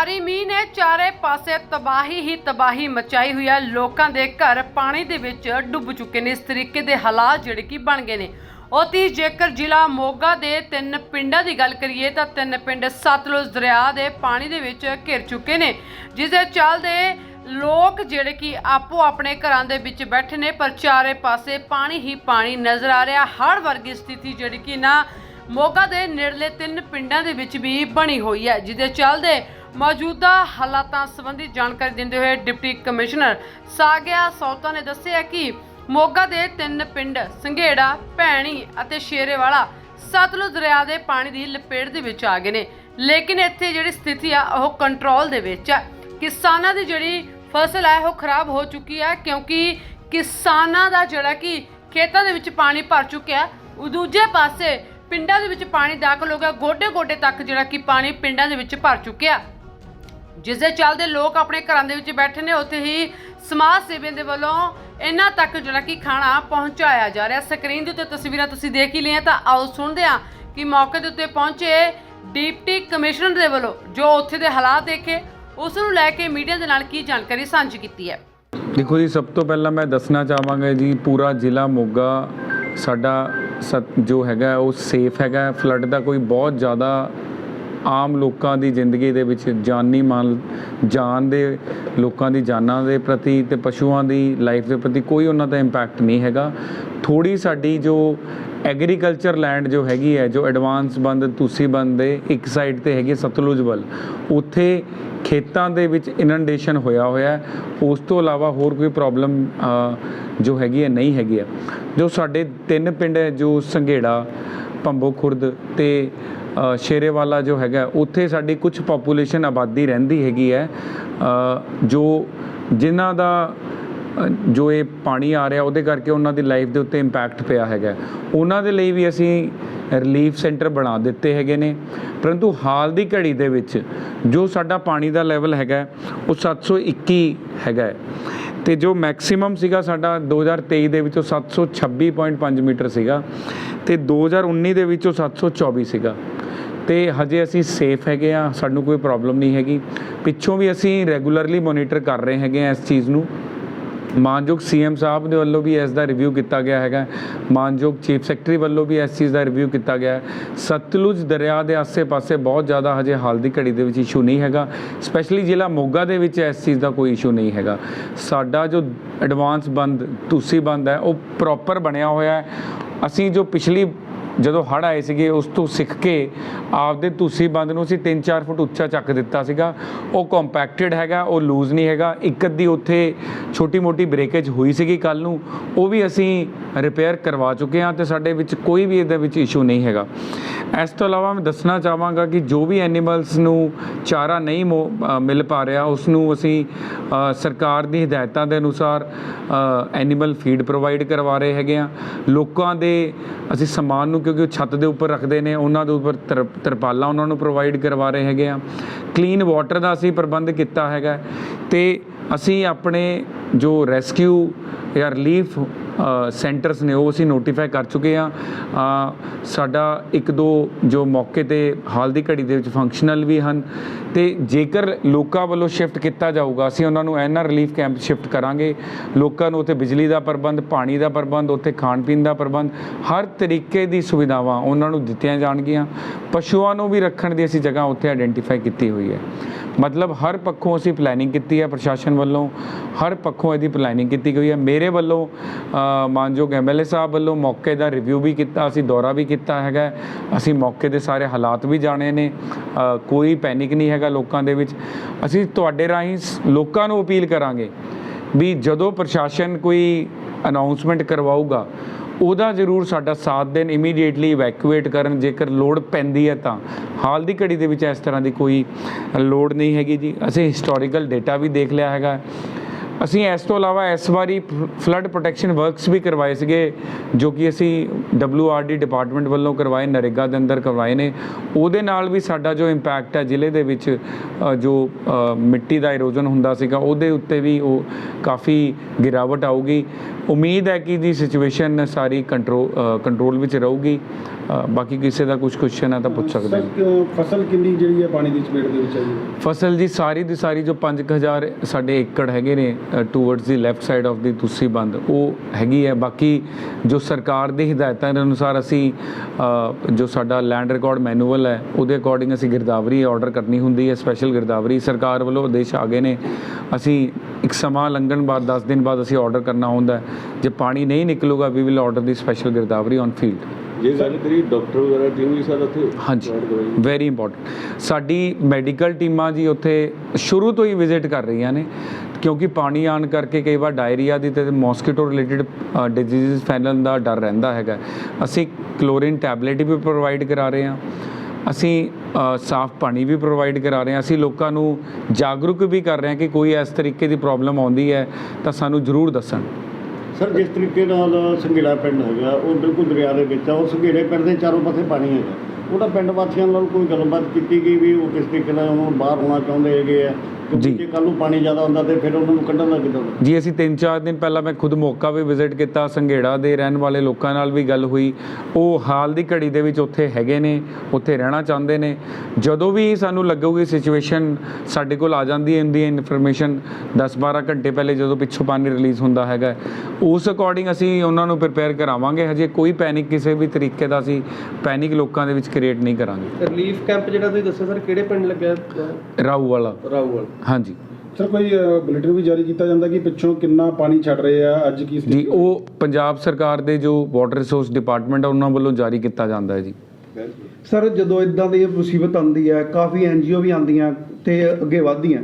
ਭਾਰੀ ਮੀਂਹ ਨੇ ਚਾਰੇ ਪਾਸੇ ਤਬਾਹੀ ਹੀ ਤਬਾਹੀ ਮਚਾਈ ਹੋਈ ਹੈ। ਲੋਕਾਂ ਦੇ ਘਰ ਪਾਣੀ ਦੇ ਵਿੱਚ ਡੁੱਬ ਚੁੱਕੇ ਨੇ। ਇਸ ਤਰੀਕੇ ਦੇ ਹਾਲਾਤ ਜਿਹੜੇ ਕਿ ਬਣ ਗਏ ਨੇ। ਉਤੀ ਜੇਕਰ ਜ਼ਿਲ੍ਹਾ ਮੋਗਾ ਦੇ ਤਿੰਨ ਪਿੰਡਾਂ ਦੀ ਗੱਲ ਕਰੀਏ ਤਾਂ ਤਿੰਨ ਪਿੰਡ ਸਤਲੁਜ ਦਰਿਆ ਦੇ ਪਾਣੀ ਦੇ ਵਿੱਚ ਘਿਰ ਚੁੱਕੇ ਨੇ, ਜਿਸ ਦੇ ਚੱਲਦੇ ਲੋਕ ਜਿਹੜੇ ਕਿ ਆਪੋ ਆਪਣੇ ਘਰਾਂ ਦੇ ਵਿੱਚ ਬੈਠੇ ਨੇ, ਪਰ ਚਾਰੇ ਪਾਸੇ ਪਾਣੀ ਹੀ ਪਾਣੀ ਨਜ਼ਰ ਆ ਰਿਹਾ। ਹੜ੍ਹ ਵਰਗੀ ਸਥਿਤੀ ਜਿਹੜੀ ਕਿ ਨਾ ਮੋਗਾ ਦੇ ਨੇੜਲੇ ਤਿੰਨ ਪਿੰਡਾਂ ਦੇ ਵਿੱਚ ਵੀ ਬਣੀ ਹੋਈ ਹੈ ਜਿਹਦੇ ਚੱਲਦੇ ਮੌਜੂਦਾ ਹਾਲਾਤਾਂ ਸੰਬੰਧੀ ਜਾਣਕਾਰੀ ਦਿੰਦੇ ਹੋਏ ਡਿਪਟੀ ਕਮਿਸ਼ਨਰ ਸਾਗਿਆ ਸੌਤਾ ਨੇ ਦੱਸਿਆ ਕਿ ਮੋਗਾ ਦੇ ਤਿੰਨ ਪਿੰਡ ਸੰਘੇੜਾ, ਭੈਣੀ ਅਤੇ ਸ਼ੇਰੇਵਾਲਾ ਸਤਲੁਜ ਦਰਿਆ ਦੇ ਪਾਣੀ ਦੀ ਲਪੇਟ ਦੇ ਵਿੱਚ ਆ ਗਏ ਨੇ। ਲੇਕਿਨ ਇੱਥੇ ਜਿਹੜੀ ਸਥਿਤੀ ਆ, ਉਹ ਕੰਟਰੋਲ ਦੇ ਵਿੱਚ ਹੈ। ਕਿਸਾਨਾਂ ਦੀ ਜਿਹੜੀ ਫਸਲ ਹੈ ਉਹ ਖਰਾਬ ਹੋ ਚੁੱਕੀ ਹੈ ਕਿਉਂਕਿ ਕਿਸਾਨਾਂ ਦਾ ਜਿਹੜਾ ਕਿ ਖੇਤਾਂ ਦੇ ਵਿੱਚ ਪਾਣੀ ਭਰ ਚੁੱਕਿਆ। ਦੂਜੇ ਪਾਸੇ ਪਿੰਡਾਂ ਦੇ ਵਿੱਚ ਪਾਣੀ ਦਾਖਲ ਹੋ ਗਿਆ। ਗੋਡੇ ਗੋਡੇ ਤੱਕ ਜਿਹੜਾ ਕਿ ਪਾਣੀ ਪਿੰਡਾਂ ਦੇ ਵਿੱਚ ਭਰ ਚੁੱਕਿਆ। ਜਿਸ ਦੇ ਚੱਲਦੇ ਲੋਕ ਆਪਣੇ ਘਰਾਂ ਦੇ ਵਿੱਚ ਬੈਠੇ ਨੇ, ਉੱਥੇ ਹੀ ਸਮਾਜ ਸੇਵੀਆਂ ਦੇ ਵੱਲੋਂ ਇਹਨਾਂ ਤੱਕ ਜਿਹੜਾ ਕਿ ਖਾਣਾ ਪਹੁੰਚਾਇਆ ਜਾ ਰਿਹਾ। ਸਕਰੀਨ ਦੇ ਉੱਤੇ ਤਸਵੀਰਾਂ ਤੁਸੀਂ ਦੇਖ ਹੀ ਲਈਆਂ, ਤਾਂ ਆਓ ਸੁਣਦੇ ਹਾਂ ਕਿ ਮੌਕੇ ਦੇ ਉੱਤੇ ਪਹੁੰਚੇ ਡਿਪਟੀ ਕਮਿਸ਼ਨਰ ਦੇ ਵੱਲੋਂ, ਜੋ ਉੱਥੇ ਦੇ ਹਾਲਾਤ ਦੇਖੇ, ਉਸ ਨੂੰ ਲੈ ਕੇ ਮੀਡੀਆ ਦੇ ਨਾਲ ਕੀ ਜਾਣਕਾਰੀ ਸਾਂਝੀ ਕੀਤੀ ਹੈ। ਦੇਖੋ ਜੀ, ਸਭ ਤੋਂ ਪਹਿਲਾਂ ਮੈਂ ਦੱਸਣਾ ਚਾਹਾਂਗਾ ਜੀ, ਪੂਰਾ ਜ਼ਿਲ੍ਹਾ ਮੋਗਾ ਸਾਡਾ ਜੋ ਹੈਗਾ ਉਹ ਸੇਫ ਹੈਗਾ। ਫਲੱਡ ਦਾ ਕੋਈ ਬਹੁਤ ਜ਼ਿਆਦਾ ਆਮ ਲੋਕਾਂ ਦੀ ਜ਼ਿੰਦਗੀ ਦੇ ਵਿੱਚ ਜਾਨੀ ਮਾਲ, ਜਾਨ ਦੇ, ਲੋਕਾਂ ਦੀ ਜਾਨਾਂ ਦੇ ਪ੍ਰਤੀ ਤੇ ਪਸ਼ੂਆਂ ਦੀ ਲਾਈਫ ਦੇ ਪ੍ਰਤੀ ਕੋਈ ਉਹਨਾਂ ਦਾ ਇੰਪੈਕਟ ਨਹੀਂ ਹੈਗਾ। ਥੋੜੀ ਸਾਡੀ ਜੋ ਐਗਰੀਕਲਚਰ ਲੈਂਡ ਜੋ ਹੈਗੀ ਹੈ, ਜੋ ਐਡਵਾਂਸ ਬੰਦ, ਤੁਸੀਂ ਬੰਦ ਦੇ ਇੱਕ ਸਾਈਡ ਤੇ ਹੈਗੀ ਸਤਲੁਜ ਵੱਲ, ਉੱਥੇ ਖੇਤਾਂ ਦੇ ਵਿੱਚ ਇਨੰਡੇਸ਼ਨ ਹੋਇਆ ਹੋਇਆ ਉਸ ਤੋਂ ਇਲਾਵਾ ਹੋਰ ਕੋਈ ਪ੍ਰੋਬਲਮ ਜੋ ਹੈਗੀ ਹੈ, ਨਹੀਂ ਹੈਗੀ ਹੈ। ਜੋ ਸਾਡੇ ਤਿੰਨ ਪਿੰਡ ਹੈ, ਜੋ ਸੰਘੇੜਾ ਭੰਬੋ ਖੁਰਦ ਤੇ ਸ਼ੇਰੇਵਾਲਾ ਜੋ ਹੈਗਾ, ਉੱਥੇ ਸਾਡੀ ਕੁਝ ਪੋਪੂਲੇਸ਼ਨ ਆਬਾਦੀ ਰਹਿੰਦੀ ਹੈਗੀ ਹੈ। ਜੋ ਜਿਨ੍ਹਾਂ ਦਾ ਜੋ ਇਹ ਪਾਣੀ ਆ ਰਿਹਾ, ਉਹਦੇ ਕਰਕੇ ਉਹਨਾਂ ਦੀ ਲਾਈਫ ਦੇ ਉੱਤੇ ਇੰਪੈਕਟ ਪਿਆ ਹੈਗਾ। ਉਹਨਾਂ ਦੇ ਲਈ ਵੀ ਅਸੀਂ ਰਿਲੀਫ ਸੈਂਟਰ ਬਣਾ ਦਿੱਤੇ ਹੈਗੇ ਨੇ। ਪਰੰਤੂ ਹਾਲ ਦੀ ਘੜੀ ਦੇ ਵਿੱਚ ਜੋ ਸਾਡਾ ਪਾਣੀ ਦਾ ਲੈਵਲ ਹੈਗਾ, ਉਹ 721 ਹੈਗਾ ਤੇ ਜੋ ਮੈਕਸਿਮਮ ਸੀਗਾ ਸਾਡਾ 2023 ਦੇ ਵਿੱਚੋਂ 726.5 ਮੀਟਰ ਸੀਗਾ ਤੇ 2019 ਦੇ ਵਿੱਚੋਂ 724 ਸੀਗਾ। ਤੇ ਹਜੇ ਅਸੀਂ ਸੇਫ ਹੈਗੇ ਆ, ਸਾਨੂੰ ਕੋਈ ਪ੍ਰੋਬਲਮ ਨਹੀਂ ਹੈਗੀ। ਪਿੱਛੋਂ ਵੀ ਅਸੀਂ ਰੈਗੂਲਰਲੀ ਮੋਨੀਟਰ ਕਰ ਰਹੇ ਹੈਗੇ ਆ ਇਸ ਚੀਜ਼ ਨੂੰ। ਮਾਨਯੋਗ ਸੀਐਮ ਸਾਹਿਬ ਦੇ ਵੱਲੋਂ ਵੀ ਇਸ ਦਾ ਰਿਵਿਊ ਕੀਤਾ ਗਿਆ ਹੈਗਾ। ਮਾਨਯੋਗ ਚੀਫ ਸੈਕਟਰੀ ਵੱਲੋਂ ਵੀ ਇਸ ਚੀਜ਼ ਦਾ ਰਿਵਿਊ ਕੀਤਾ ਗਿਆ ਹੈ। ਸਤਲੁਜ ਦਰਿਆ ਦੇ ਆਸੇ-ਪਾਸੇ ਬਹੁਤ ਜ਼ਿਆਦਾ ਹਜੇ ਹਾਲ ਦੀ ਘੜੀ ਦੇ ਵਿੱਚ ਇਸ਼ੂ ਨਹੀਂ ਹੈਗਾ। ਸਪੈਸ਼ਲੀ ਜ਼ਿਲ੍ਹਾ ਮੋਗਾ ਦੇ ਵਿੱਚ ਇਸ ਚੀਜ਼ ਦਾ ਕੋਈ ਇਸ਼ੂ ਨਹੀਂ ਹੈਗਾ। ਸਾਡਾ ਜੋ ਐਡਵਾਂਸ ਬੰਦ, ਤੁਸੀਂ ਬੰਦ ਹੈ, ਉਹ ਪ੍ਰੋਪਰ ਬਣਿਆ ਹੋਇਆ ਹੈ। ਅਸੀਂ ਜੋ ਪਿਛਲੀ ਜਦੋਂ ਹੜ੍ਹ ਆਏ ਸੀਗੇ, ਉਸ ਤੋਂ ਸਿੱਖ ਕੇ ਆਪਦੇ ਤੁਸੀਂ ਬੰਦ ਨੂੰ ਅਸੀਂ 3-4 ਫੁੱਟ ਉੱਚਾ ਚੱਕ ਦਿੱਤਾ ਸੀਗਾ। ਉਹ ਕੰਪੈਕਟਡ ਹੈਗਾ, ਉਹ ਲੂਜ਼ ਨਹੀਂ ਹੈਗਾ। ਇੱਕ ਅੱਧੀ ਉੱਥੇ ਛੋਟੀ-ਮੋਟੀ ਬ੍ਰੇਕੇਜ ਹੋਈ ਸੀਗੀ ਕੱਲ ਨੂੰ। ਉਹ ਵੀ ਅਸੀਂ ਰਿਪੇਅਰ ਕਰਵਾ ਚੁੱਕੇ ਹਾਂ ਤੇ ਸਾਡੇ ਵਿੱਚ ਕੋਈ ਵੀ ਇਹਦੇ ਵਿੱਚ ਇਸ਼ੂ ਨਹੀਂ ਹੈਗਾ। ਇਸ ਤੋਂ ਇਲਾਵਾ ਮੈਂ ਦੱਸਣਾ ਚਾਹਾਂਗਾ ਕਿ ਜੋ ਵੀ ਐਨੀਮਲਸ ਨੂੰ ਚਾਰਾ ਨਹੀਂ ਮੋ- ਮਿਲ ਪਾ ਰਿਹਾ, ਉਸ ਨੂੰ ਅਸੀਂ ਸਰਕਾਰ ਦੀ ਹਦਾਇਤਾਂ ਦੇ ਅਨੁਸਾਰ ਐਨੀਮਲ ਫੀਡ ਪ੍ਰੋਵਾਈਡ ਕਰਵਾ ਰਹੇ ਹੈਗੇ ਆ ਲੋਕਾਂ ਦੇ ਅਸੀਂ ਸਮਾਨ ਨੂੰ ਕਿਉਂਕਿ ਉਹ ਛੱਤ ਦੇ ਉੱਪਰ ਰੱਖਦੇ ਨੇ, ਉਹਨਾਂ ਦੇ ਉੱਪਰ ਤਰ- ਤਰਪਾਲਾਂ ਉਹਨਾਂ ਨੂੰ ਪ੍ਰੋਵਾਈਡ ਕਰਵਾ ਰਹੇ ਹੈਗੇ ਆ। ਕਲੀਨ ਵਾਟਰ ਦਾ ਅਸੀਂ ਪ੍ਰਬੰਧ ਕੀਤਾ ਹੈਗਾ। ਤੇ ਅਸੀਂ ਆਪਣੇ ਜੋ ਰੈਸਕਿਊ ਜਾਂ ਰਿਲੀਫ ਸੈਂਟਰਸ ਨੇ ਉਹ ਅਸੀਂ ਨੋਟੀਫਾਈ ਕਰ ਚੁੱਕੇ ਆ ਸਾਡਾ ਇੱਕ ਦੋ ਜੋ ਮੌਕੇ ਤੇ ਹਾਲ ਦੀ ਘੜੀ ਦੇ ਵਿੱਚ ਫੰਕਸ਼ਨਲ ਵੀ ਹਨ ਤੇ ਜੇਕਰ ਲੋਕਾਂ ਵੱਲੋਂ ਸ਼ਿਫਟ ਕੀਤਾ ਜਾਊਗਾ, ਅਸੀਂ ਉਹਨਾਂ ਨੂੰ ਐਨਆਰ ਰਿਲੀਫ ਕੈਂਪ ਸ਼ਿਫਟ ਕਰਾਂਗੇ। ਲੋਕਾਂ ਨੂੰ ਉੱਥੇ ਬਿਜਲੀ ਦਾ ਪ੍ਰਬੰਧ, ਪਾਣੀ ਦਾ ਪ੍ਰਬੰਧ, ਉੱਥੇ ਖਾਣ ਪੀਣ ਦਾ ਪ੍ਰਬੰਧ, ਹਰ ਤਰੀਕੇ ਦੀ ਸੁਵਿਧਾਵਾਂ ਉਹਨਾਂ ਨੂੰ ਦਿੱਤੀਆਂ ਜਾਣਗੀਆਂ। ਪਸ਼ੂਆਂ ਨੂੰ ਵੀ ਰੱਖਣ ਦੀ ਅਸੀਂ ਜਗ੍ਹਾ ਉੱਥੇ ਆਇਡੈਂਟੀਫਾਈ ਕੀਤੀ ਹੋਈ ਹੈ। ਮਤਲਬ ਹਰ ਪੱਖੋਂ ਅਸੀਂ ਪਲੈਨਿੰਗ ਕੀਤੀ ਹੈ ਪ੍ਰਸ਼ਾਸਨ ਵੱਲੋਂ ਹਰ ਪੱਖੋਂ ਇਹਦੀ ਪਲੈਨਿੰਗ ਕੀਤੀ ਗਈ ਹੈ। ਮੇਰੇ ਵੱਲੋਂ ਅ, ਮਾਨਯੋਗ ਐਮਐਲਏ ਸਾਹਿਬ ਵੱਲੋਂ ਮੌਕੇ ਦਾ ਰਿਵਿਊ ਵੀ ਕੀਤਾ ਅਸੀਂ ਦੌਰਾ ਵੀ ਕੀਤਾ ਹੈਗਾ। ਅਸੀਂ ਮੌਕੇ ਦੇ ਸਾਰੇ ਹਾਲਾਤ ਵੀ ਜਾਣੇ ਨੇ। ਕੋਈ ਪੈਨਿਕ ਨਹੀਂ ਹੈਗਾ ਲੋਕਾਂ ਦੇ ਵਿੱਚ। ਅਸੀਂ ਤੁਹਾਡੇ ਰਾਹੀਂ ਸ- ਲੋਕਾਂ ਨੂੰ ਅਪੀਲ ਕਰਾਂਗੇ ਵੀ ਜਦੋਂ ਪ੍ਰਸ਼ਾਸਨ ਕੋਈ ਅਨਾਉਂਸਮੈਂਟ ਕਰਵਾਊਗਾ, ਉਹਦਾ ਜ਼ਰੂਰ ਸਾਡਾ ਸਾਥ ਦੇਣ ਇਮੀਡੀਏਟਲੀ ਇਵੈਕੂਏਟ ਕਰਨ, ਜੇਕਰ ਲੋੜ ਪੈਂਦੀ ਹੈ ਤਾਂ। ਹਾਲ ਦੀ ਘੜੀ ਦੇ ਵਿੱਚ ਇਸ ਤਰ੍ਹਾਂ ਦੀ ਕੋਈ ਲੋੜ ਨਹੀਂ ਹੈਗੀ ਜੀ। ਅਸੀਂ ਹਿਸਟੋਰੀਕਲ ਡਾਟਾ ਵੀ ਦੇਖ ਲਿਆ ਹੈਗਾ। ਅਸੀਂ ਇਸ ਤੋਂ ਇਲਾਵਾ ਇਸ ਵਾਰੀ ਫਲੱਡ ਪ੍ਰੋਟੈਕਸ਼ਨ ਵਰਕਸ ਵੀ ਕਰਵਾਏ ਸੀਗੇ ਜੋ ਕਿ ਅਸੀਂ WRD ਡਿਪਾਰਟਮੈਂਟ ਵੱਲੋਂ ਕਰਵਾਏ ਨਰੇਗਾ ਦੇ ਅੰਦਰ ਕਰਵਾਏ ਨੇ। ਉਹਦੇ ਨਾਲ ਵੀ ਸਾਡਾ ਜੋ ਇੰਪੈਕਟ ਹੈ ਜ਼ਿਲ੍ਹੇ ਦੇ ਵਿੱਚ ਜੋ ਮਿੱਟੀ ਦਾ ਇਰੋਜ਼ਨ ਹੁੰਦਾ ਸੀਗਾ ਉਹਦੇ ਉੱਤੇ ਵੀ ਉਹ ਕਾਫੀ ਗਿਰਾਵਟ ਆਊਗੀ। ਉਮੀਦ ਹੈ ਕਿ ਦੀ ਸਿਚੁਏਸ਼ਨ ਸਾਰੀ ਕੰਟਰੋਲ ਕੰਟਰੋਲ ਵਿੱਚ ਰਹੂਗੀ। ਬਾਕੀ ਕਿਸੇ ਦਾ ਕੁਝ ਕੁਐਸਚਨ ਹੈ ਤਾਂ ਪੁੱਛ ਸਕਦੇ ਕਿਉਂ ਫਸਲ ਕਿੰਨੀ ਜਿਹੜੀ ਹੈ ਪਾਣੀ ਦੀ ਚਪੇਟ ਦੇ ਵਿੱਚ ਆਈ ਹੈ? ਫਸਲ ਜੀ ਸਾਰੀ ਦੀ ਸਾਰੀ ਜੋ 5000 ਸਾਡੇ ਏਕੜ ਹੈਗੇ ਨੇ towards the left side of the ਤੁਸੀਂ ਬੰਦ ਉਹ ਹੈਗੀ ਹੈ। ਬਾਕੀ ਜੋ ਸਰਕਾਰ ਦੀ ਹਦਾਇਤਾਂ ਦੇ ਅਨੁਸਾਰ ਅਸੀਂ ਜੋ ਸਾਡਾ ਲੈਂਡ ਰਿਕਾਰਡ ਮੈਨੂਅਲ ਹੈ ਉਹਦੇ ਅਕੋਰਡਿੰਗ ਅਸੀਂ ਗਿਰਦਾਵਰੀ ਆਰਡਰ ਕਰਨੀ ਹੁੰਦੀ ਹੈ ਸਪੈਸ਼ਲ ਗਿਰਦਾਵਰੀ। ਸਰਕਾਰ ਵੱਲੋਂ ਆਦੇਸ਼ ਆ ਗਏ ਨੇ। ਅਸੀਂ ਇੱਕ ਸਮਾਂ ਲੰਘਣ ਬਾਅਦ 10 ਦਿਨ ਬਾਅਦ ਅਸੀਂ ਆਰਡਰ ਕਰਨਾ ਹੁੰਦਾ ਜੇ ਪਾਣੀ ਨਹੀਂ ਨਿਕਲੂਗਾ we will order the special girdawari on field ਜੇ ਗੱਲ ਕਰੀ ਡਾਕਟਰ ਵਗੈਰਾ ਟੀਮ ਵੀ ਸਰ ਉੱਥੇ ਹਾਂਜੀ। ਵੈਰੀ ਇੰਪੋਰਟੈਂਟ ਸਾਡੀ ਮੈਡੀਕਲ ਟੀਮਾਂ ਜੀ ਉੱਥੇ ਸ਼ੁਰੂ ਤੋਂ ਹੀ ਵਿਜ਼ਿਟ ਕਰ ਰਹੀਆਂ ਨੇ। ਕਿਉਂਕਿ ਪਾਣੀ ਆਣ ਕਰਕੇ ਕਈ ਵਾਰ ਡਾਇਰੀਆ ਦੀ ਤੇ ਮੌਸਕੀਟੋ ਰਿਲੇਟਡ ਡਿਜ਼ੀਜ਼ ਫੈਲਣ ਦਾ ਡਰ ਰਹਿੰਦਾ ਹੈਗਾ। ਅਸੀਂ ਕਲੋਰੀਨ ਟੈਬਲੇਟ ਵੀ ਪ੍ਰੋਵਾਈਡ ਕਰਾ ਰਹੇ ਹਾਂ। ਅਸੀਂ ਸਾਫ਼ ਪਾਣੀ ਵੀ ਪ੍ਰੋਵਾਈਡ ਕਰਾ ਰਹੇ ਹਾਂ। ਅਸੀਂ ਲੋਕਾਂ ਨੂੰ ਜਾਗਰੂਕ ਵੀ ਕਰ ਰਹੇ ਹਾਂ ਕਿ ਕੋਈ ਇਸ ਤਰੀਕੇ ਦੀ ਪ੍ਰੋਬਲਮ ਆਉਂਦੀ ਹੈ, ਤਾਂ ਸਾਨੂੰ ਜ਼ਰੂਰ ਦੱਸਣ। ਸਰ, ਜਿਸ ਤਰੀਕੇ ਨਾਲ ਸੰਘੇੜਾ ਪਿੰਡ ਹੈਗਾ, ਉਹ ਬਿਲਕੁਲ ਦਰਿਆ ਦੇ ਵਿੱਚ ਆ। ਉਹ ਸੰਘੇੜੇ ਪਿੰਡ ਦੇ ਚਾਰੋਂ ਪਾਸੇ ਪਾਣੀ ਹੈਗਾ। ਉਹਦਾ ਪਿੰਡ ਵਾਸੀਆਂ ਨਾਲ ਕੋਈ ਗੱਲਬਾਤ ਕੀਤੀ ਗਈ ਵੀ ਉਹ ਕਿਸ ਤਰੀਕੇ ਨਾਲ ਉਹਨੂੰ ਬਾਹਰ ਹੋਣਾ ਚਾਹੁੰਦੇ ਹੈਗੇ ਆ। ਜੀ। ਜੇ ਕੱਲ ਨੂੰ ਪਾਣੀ ਜ਼ਿਆਦਾ ਹੁੰਦਾ ਤੇ ਫਿਰ ਉਹਨਾਂ ਨੂੰ ਕੱਢਣ ਦਾ ਕਿੱਦਾਂ ਜੀ ਅਸੀਂ 3-4 ਦਿਨ ਪਹਿਲਾਂ ਮੈਂ ਖੁਦ ਮੌਕਾ ਵੀ ਵਿਜ਼ਿਟ ਕੀਤਾ ਸੰਘੇੜਾ ਦੇ ਰਹਿਣ ਵਾਲੇ ਲੋਕਾਂ ਨਾਲ ਵੀ ਗੱਲ ਹੋਈ। ਉਹ ਹਾਲ ਦੀ ਘੜੀ ਦੇ ਵਿੱਚ ਉੱਥੇ ਹੈਗੇ ਨੇ ਉੱਥੇ ਰਹਿਣਾ ਚਾਹੁੰਦੇ ਨੇ। ਜਦੋਂ ਵੀ ਸਾਨੂੰ ਲੱਗੂਗੀ ਸਿਚੁਏਸ਼ਨ ਸਾਡੇ ਕੋਲ ਆ ਜਾਂਦੀ ਹੈ ਇੰਦੀ ਇਨਫੋਰਮੇਸ਼ਨ 10-12 ਘੰਟੇ ਪਹਿਲੇ ਜਦੋਂ ਪਿੱਛੋਂ ਪਾਣੀ ਰਿਲੀਜ਼ ਹੁੰਦਾ ਹੈਗਾ। ਉਸ ਅਕੋਰਡਿੰਗ ਅਸੀਂ ਉਹਨਾਂ ਨੂੰ ਪ੍ਰਿਪੇਅਰ ਕਰਾਵਾਂਗੇ। ਹਜੇ ਕੋਈ ਪੈਨਿਕ ਕਿਸੇ ਵੀ ਤਰੀਕੇ ਦਾ ਅਸੀਂ ਪੈਨਿਕ ਲੋਕਾਂ ਦੇ ਵਿੱਚ ਕ੍ਰੀਏਟ ਨਹੀਂ ਕਰਾਂਗੇ। ਰਿਲੀਫ ਕੈਂਪ ਜਿਹੜਾ ਤੁਸੀਂ ਦੱਸਿਆ ਸਰ ਕਿਹੜੇ ਪਿੰਡ ਲੱਗਿਆ? ਰਾਊ ਵਾਲਾ। ਰਾਊਵਾਲ ਹਾਂਜੀ। ਸਰ ਕੋਈ ਬੁਲੇਟਿਨ ਵੀ ਜਾਰੀ ਕੀਤਾ ਜਾਂਦਾ ਕਿ ਪਿੱਛੋਂ ਕਿੰਨਾ ਪਾਣੀ ਛੱਡ ਰਹੇ ਆ ਅੱਜ ਕੀ ਜੀ ਉਹ ਪੰਜਾਬ ਸਰਕਾਰ ਦੇ ਜੋ ਵਾਟਰ ਰਿਸੋਰਸ ਡਿਪਾਰਟਮੈਂਟ ਆ ਉਹਨਾਂ ਵੱਲੋਂ ਜਾਰੀ ਕੀਤਾ ਜਾਂਦਾ ਹੈ ਜੀ। ਸਰ ਜਦੋਂ ਇਦਾਂ ਦੀ ਮੁਸੀਬਤ ਆਉਂਦੀ ਹੈ ਕਾਫੀ ਐਨਜੀਓ ਵੀ ਆਉਂਦੀਆਂ ਤੇ ਅੱਗੇ ਵਧਦੀਆਂ।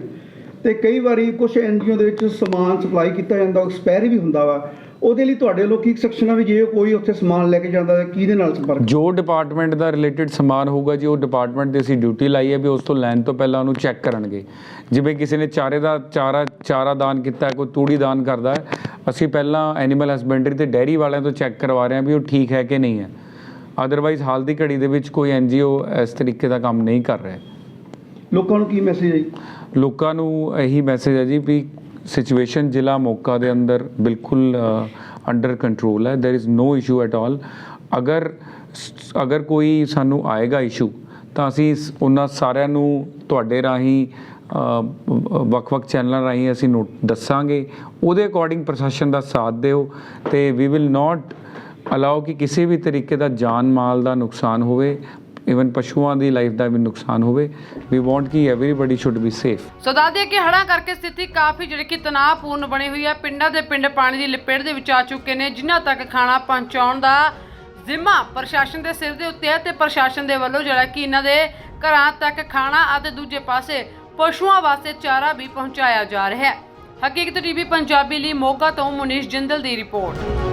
ਤੇ ਕਈ ਵਾਰੀ ਕੁਝ ਐਨਜੀਓ ਦੇ ਵਿੱਚ ਸਮਾਨ ਸਪਲਾਈ ਕੀਤਾ ਜਾਂਦਾ ਉਹ ਐਕਸਪਾਇਰ ਵੀ ਹੁੰਦਾ ਵਾ। ਉਹਦੇ ਲਈ ਤੁਹਾਡੇ ਵੱਲੋਂ ਕੀ ਸੈਕਸ਼ਨ ਵੀ ਜੇ ਕੋਈ ਉੱਥੇ ਸਮਾਨ ਲੈ ਕੇ ਜਾਂਦਾ ਤਾਂ ਕਿਹਦੇ ਨਾਲ ਸੰਪਰਕ? ਜੋ ਡਿਪਾਰਟਮੈਂਟ ਦਾ ਰਿਲੇਟਡ ਸਮਾਨ ਹੋਊਗਾ ਜੀ ਉਹ ਡਿਪਾਰਟਮੈਂਟ ਦੀ ਅਸੀਂ ਡਿਊਟੀ ਲਾਈ ਹੈ ਵੀ ਉਸ ਤੋਂ ਲੈਣ ਤੋਂ ਪਹਿਲਾਂ ਉਹਨੂੰ ਚੈੱਕ ਕਰਨਗੇ। ਜਿਵੇਂ ਕਿਸੇ ਨੇ ਚਾਰੇ ਦਾ ਚਾਰਾ ਚਾਰਾ ਦਾਨ ਕੀਤਾ ਹੈ, ਕੋਈ ਤੂੜੀ ਦਾਨ ਕਰਦਾ ਹੈ ਅਸੀਂ ਪਹਿਲਾਂ ਐਨੀਮਲ ਹਸਬੈਂਡਰੀ ਤੇ ਡੈਰੀ ਵਾਲਿਆਂ ਤੋਂ ਚੈੱਕ ਕਰਵਾ ਰਹੇ ਹਾਂ ਵੀ ਉਹ ਠੀਕ ਹੈ ਕਿ ਨਹੀਂ ਹੈ। ਅਦਰਵਾਈਜ਼ ਹਾਲ ਦੀ ਘੜੀ ਦੇ ਵਿੱਚ ਕੋਈ ਐਨਜੀਓ ਇਸ ਤਰੀਕੇ ਦਾ ਕੰਮ ਨਹੀਂ ਕਰ ਰਿਹਾ। ਲੋਕਾਂ ਨੂੰ ਕੀ ਮੈਸੇਜ ਹੈ ਜੀ ਲੋਕਾਂ ਨੂੰ ਇਹੀ ਮੈਸੇਜ ਹੈ ਜੀ ਵੀ ਸਿਚੁਏਸ਼ਨ ਜ਼ਿਲ੍ਹਾ ਮੋਕਾ ਦੇ ਅੰਦਰ ਬਿਲਕੁਲ ਅੰਡਰ ਕੰਟਰੋਲ ਹੈ there is no issue at all ਅਗਰ ਅਗਰ ਕੋਈ ਸਾਨੂੰ ਆਏਗਾ ਇਸ਼ੂ ਤਾਂ ਅਸੀਂ ਸ- ਉਹਨਾਂ ਸਾਰਿਆਂ ਨੂੰ ਤੁਹਾਡੇ ਰਾਹੀਂ ਅ, ਵੱਖ-ਵੱਖ ਚੈਨਲਾਂ ਰਾਹੀਂ ਅਸੀਂ ਨੋਟ ਦੱਸਾਂਗੇ ਉਹਦੇ ਅਕੋਰਡਿੰਗ ਪ੍ਰਸ਼ਾਸਨ ਦਾ ਸਾਥ ਦਿਓ ਤੇ ਵੀ ਵਿਲ ਨਾਟ ਅਲਾਓ ਕਿ ਕਿਸੇ ਵੀ ਤਰੀਕੇ ਦਾ ਜਾਨ ਮਾਲ ਦਾ ਨੁਕਸਾਨ ਹੋਵੇ ਇਵਨ ਪਸ਼ੂਆਂ ਦੀ ਲਾਈਫ ਦਾ ਵੀ ਨੁਕਸਾਨ ਹੋਵੇ ਵੀ ਵਾਂਟ ਕਿ everybody should be safe so ਦੱਸਦੇ ਕਿ ਹੜ੍ਹਾਂ ਕਰਕੇ ਸਥਿਤੀ ਕਾਫੀ ਜਿਹੜੀ ਕਿ ਤਣਾਅਪੂਰਨ ਬਣੀ ਹੋਈ ਹੈ। ਪਿੰਡਾਂ ਦੇ ਪਿੰਡ ਪਾਣੀ ਦੀ ਲਪੇਟ ਦੇ ਵਿੱਚ ਆ ਚੁੱਕੇ ਨੇ, ਜਿਨ੍ਹਾਂ ਤੱਕ ਖਾਣਾ ਪਹੁੰਚਾਉਣ ਦਾ ਜ਼ਿੰਮਾ ਪ੍ਰਸ਼ਾਸਨ ਦੇ ਸਿਰ ਦੇ ਉੱਤੇ ਹੈ ਤੇ ਪ੍ਰਸ਼ਾਸਨ ਦੇ ਵੱਲੋਂ ਜਿਹੜਾ ਕਿ ਇਹਨਾਂ ਦੇ ਘਰਾਂ ਤੱਕ ਖਾਣਾ ਅਤੇ ਦੂਜੇ ਪਾਸੇ ਪਸ਼ੂਆਂ ਵਾਸਤੇ ਚਾਰਾ ਵੀ ਪਹੁੰਚਾਇਆ ਜਾ ਰਿਹਾ ਹੈ। ਹਕੀਕਤ ਟੀਵੀ ਪੰਜਾਬੀ ਲਈ ਮੋਗਾ ਤੋਂ ਮੁਨੀਸ਼ ਜਿੰਦਲ ਦੀ ਰਿਪੋਰਟ।